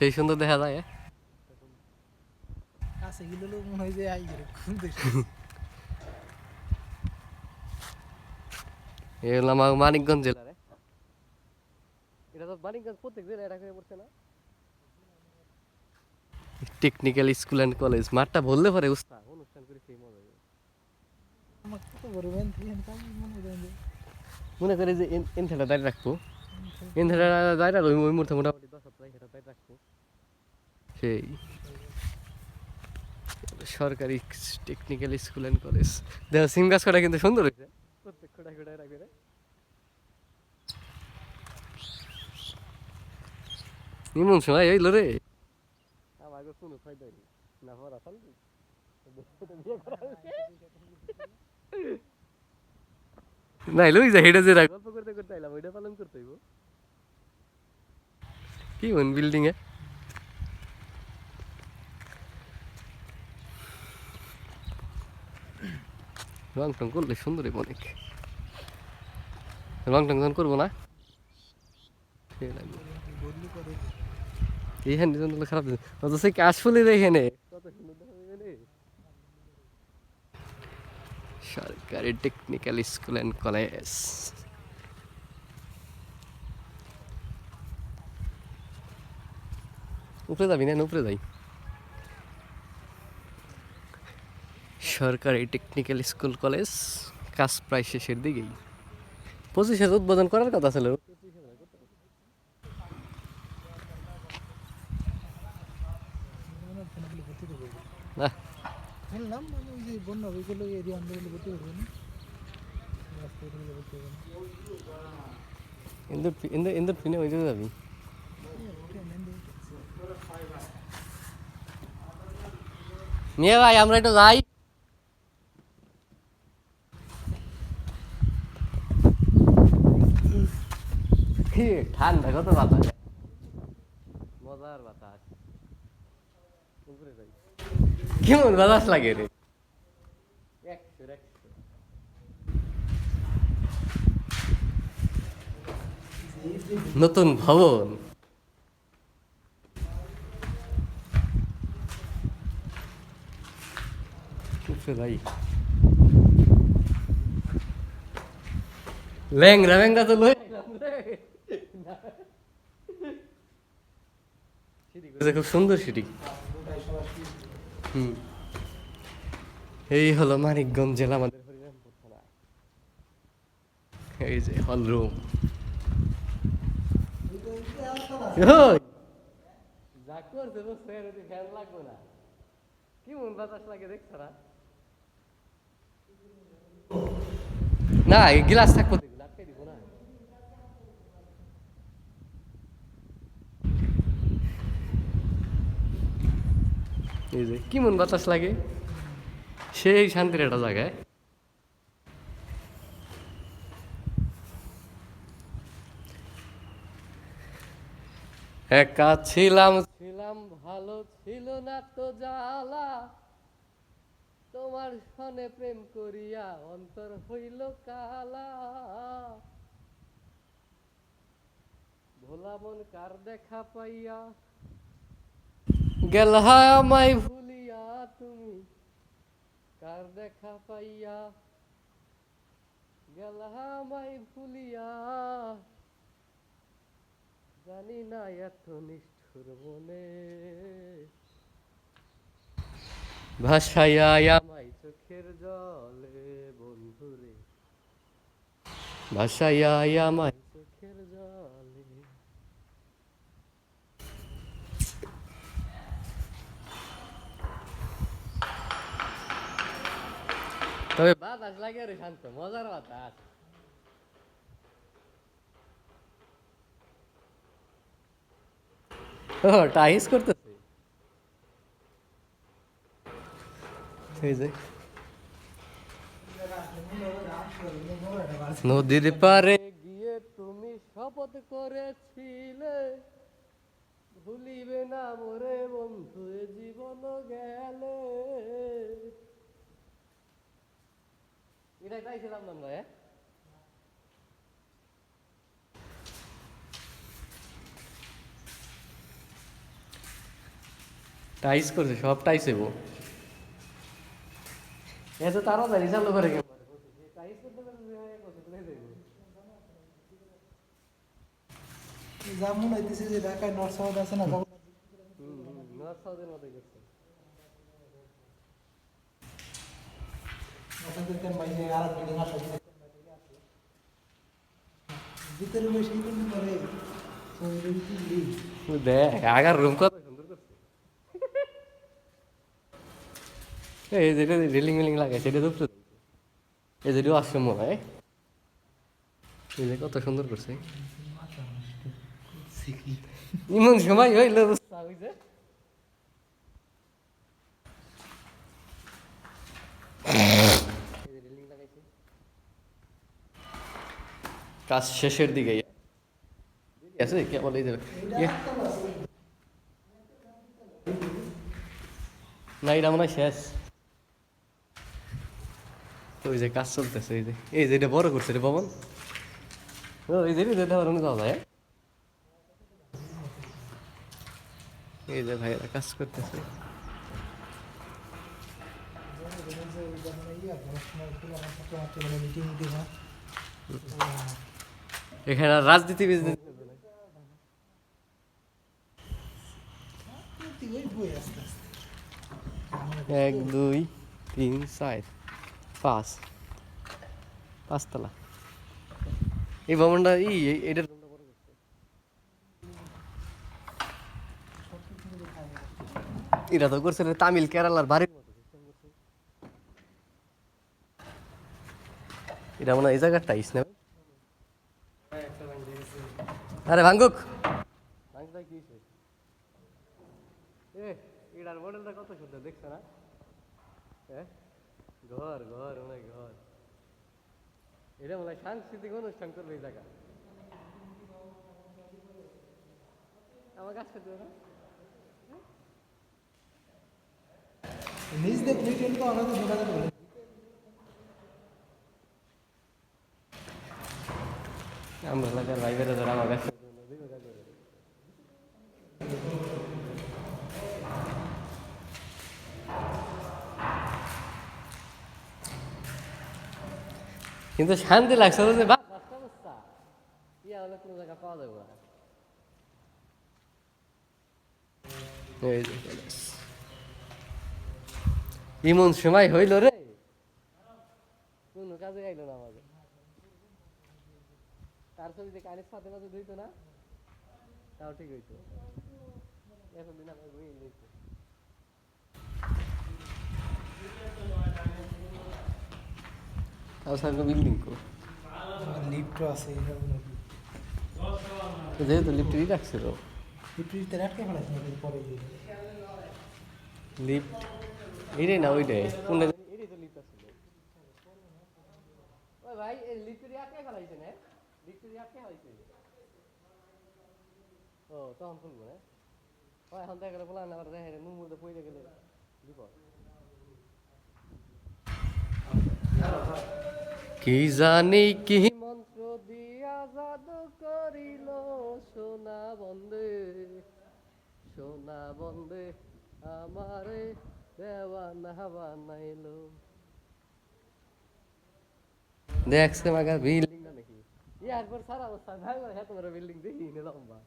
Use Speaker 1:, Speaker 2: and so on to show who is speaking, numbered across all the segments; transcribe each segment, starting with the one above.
Speaker 1: সেই সুন্দর দেখা যায়।
Speaker 2: মনে হয় যে আই
Speaker 1: আমার মানিকগঞ্জ জেলার। এটা তো মানিকগঞ্জ প্রত্যেক জেলায় এটা করে পড়ছে না? টেকনিক্যাল স্কুল অ্যান্ড কলেজ মাঠটা বললে পরে উস্তাদ অনুষ্ঠান করে সেই মজা
Speaker 2: মনে হয় যে
Speaker 1: মনে করে যে এনথেটা দাঁড়িয়ে রাখব। দাঁড়িয়ে রাখব ওই মুহূর্তে মোটামুটি দশ সপ্তাহ সেটা দাঁড়িয়ে রাখব সেই সরকারি টেকনিক্যাল স্কুল অ্যান্ড কলেজ দেখো সিম গাছ কটা কিন্তু সুন্দর হয়েছে প্রত্যেক খোটায় খোটায় রাখবে রে এমন সময় এই রে আমার কোনো ফায়দা নেই না হওয়ার আসাল বিয়ে করা না এলো যা হেঁটে যে গল্প করতে করতে এলাম ওইটা পালন করতে হইব কি মন বিল্ডিং এ? রং টং করলে সুন্দর অনেক রং টং যখন করব না? এইখানে খারাপ সে কাশফুলি এখানে। সরকারি টেকনিক্যাল স্কুল অ্যান্ড কলেজ উপরে যাবি না উপরে যাই। সরকারি টেকনিক্যাল স্কুল কলেজ কাজ প্রায় শেষের দিকেই। হাজার উদ্বোধন করার কথা ছিল। ইন্দুর ফিনে ওই যাবি। নিয়ে ভাই আমরা একটু যাই। ঠান্ডা কত বাতাস? মজার বাতাস। কেমন বাতাস লাগে রে? একশো একশো। নতুন ভবন। উপরে যাই ল্যাংরা ল্যাংরা তো লই। খুব সুন্দর হুম। এই হলো মানিকগঞ্জ জেলা আমাদের হরিরামপুর থানা। এই যে হল রুম। যা করছে তো স্যার ফ্যান লাগবে না। কি মন বাতাস লাগে দেখছ না? না গ্লাস থাকব এই যে, কি মন বাতাস লাগে? সেই শান্তির একটা জায়গায়। একা ছিলাম ছিলাম, ভালো ছিল না তো জ্বালা। তোমার সনে প্রেম করিয়া অন্তর হইল কালা। ভোলা মন কার দেখা পাইয়া? গেল আমায় ভুলিয়া তুমি, কার দেখা পাইয়া? গেল আমায় ভুলিয়া, জানি না এত নিষ্ঠুর মনে। ভাসাইয়া আমায় চোখের জলে, বন্ধুরে। ভাসাইয়া আমায় চোখের জলে। তবে বাতাস লাগে রে শান্ত, মজার বাতাস। ও, টাইস করতেছে নদীর পারে গিয়ে তুমি শপথ করেছিলে। ভুলিবে না মোরে বন্ধু জীবন গেলে। এটাই চাইছিলাম না হ্যাঁ টাইস করছে, সব টাইস হইব এত তাড়াতাড়ি চালু করে কেন টাইস করতে করতে করতে করতে যাইব
Speaker 2: যা মনে হইতেছে যে ঢাকায় নর্থ সাউথ আছে না
Speaker 1: নর্থ সাউথের
Speaker 2: বাইরে আর বিল্ডিং ভিতরে কিন্তু
Speaker 1: তুই দেখ আগার রুম কত সুন্দর করছে এই যেটা রেলিং মেলিং লাগে, সেটা তো এই যেটা আশ্রম মনে হয় যে কত সুন্দর করছে। ইমন সময় হইল হইছে কাজ শেষের দিকে। আছে? কেবল এই ইয়ে। না, এটা মনে শেষ। ওই যে কাজ চলতেছে এই যে এই যে এটা বড় করছে রে ভবন ও, এই যে এটা ধরুন যাওয়া যায়? এই যে ভাইয়েরা কাজ করতেছে এখানে রাজনীতি বিজনেস এক দুই তিন চার পাঁচ। পাঁচতলা। এই ভবনটা ই এটার এটা তো করছে রে তামিল কেরালার বাড়ির মতো। এটা মনে হয় এই জায়গার টাইস না আরে ভাঙ্গুক। এটার মডেলটা কত সুন্দর, দেখছ না? হ্যাঁ ঘর ঘর অনেক ঘর। এটা মনে হয় সাংস্কৃতিক অনুষ্ঠান করবে এই জায়গা। আমার না।
Speaker 2: দেখলে কিন্তু আমরা
Speaker 1: এলাকার ভাই বেড়ে আমার কাছে কিন্তু শান্তি লাগছে যে ইয়া হলে কোনো জায়গা পাওয়া যাবে? না ইমন সময় হইল রে। কোনো কাজে আইলো না আমাদের? তার ছবি দেখে আনিস ফাতে মাঝে ধুইতো না, তাও ঠিক হইতো। এতদিন আমার বই লইতো তাও সামনে বিল্ডিং কো
Speaker 2: লিফটও আছে এরকম
Speaker 1: যেহেতু লিফটই রাখছিল
Speaker 2: লিফটে রাখতে পরে গিয়ে
Speaker 1: লিফট এটাই না ওইটাই। কোনটা জানি? এটাই তো লিফট আছিল ওই ভাই এই লিফটের আটকে ফেলাইছে না? লিফটের আটকে ফেলাইছে। ও তখন খুলবো না? ও এখন দেখা গেলে বলা না আবার দেখে মুখ মধ্যে পড়ে গেলে বিপদ। কি জানি কি মন্ত্র দিয়া জাদু করিল, সোনা বন্দে সোনা বন্দে আমারে দেওয়ানা বানাইলো। দেখছে মাগা বিল্ডিং না নাকি ইয়ার পর সারা অবস্থা হ্যাঁ বিল্ডিং দেখি নে লম্বা।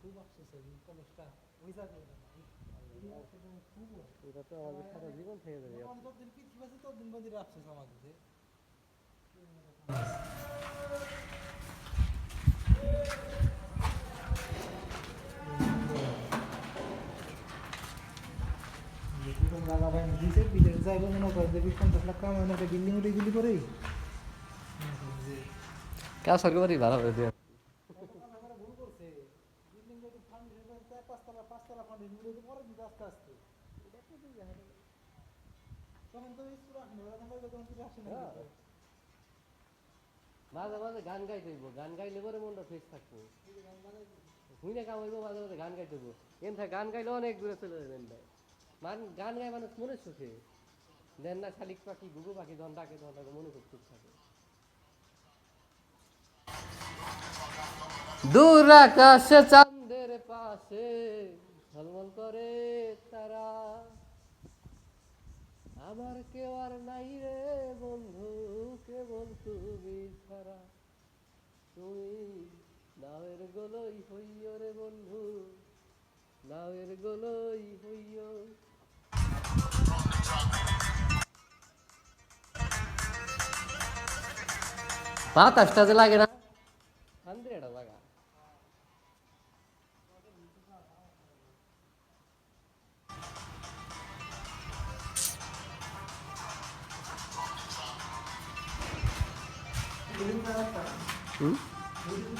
Speaker 2: খুব ওই।
Speaker 1: এটা তো আমাদের সারা জীবন থেকে যাবে।
Speaker 2: যতদিন পৃথিবী আছে ততদিন যেরকম জায়গা ভাই দিছে বিদেশ যাইবো মনে করে যে বিশ পঞ্চাশ লাখ কামাই না বিল্ডিং উঠে গুলি করে যে
Speaker 1: কাজ সরকারি ভালো করে দিয়ে
Speaker 2: আমরা ভুল করছে বিল্ডিং যদি ফান্ড পাঁচতলা পাঁচতলা ফান্ড নিলে তো পরে দিতে আস্তে আস্তে তখন তো স্কুল আসেনি ওরা তখন তখন কিছু আসে না
Speaker 1: মাঝে মাঝে গান গাইতে হইব গান গাইলে পরে মনটা ফ্রেশ থাকব। হুইনে কাম হইব মাঝে মাঝে গান গাইতে হইব। এনথা গান গাইলে অনেক দূরে চলে যাবেন ভাই। মান গান গায় মানুষ মনে সুখে। দেন না শালিক পাখি ঘুঘু পাখি যখন ডাকে তখন তাকে মনে খুব সুখ থাকে। দূর আকাশে চাঁদের পাশে ঝলমল করে তারা। আমার কেউ আর নাই রে বন্ধু, কেবল তুমি ছাড়া। তুমি নাওয়ের গলই হইয় রে বন্ধু, নাওয়ের গলই হইয়। বাতাসটা যে লাগে না।
Speaker 2: বিল্ডিং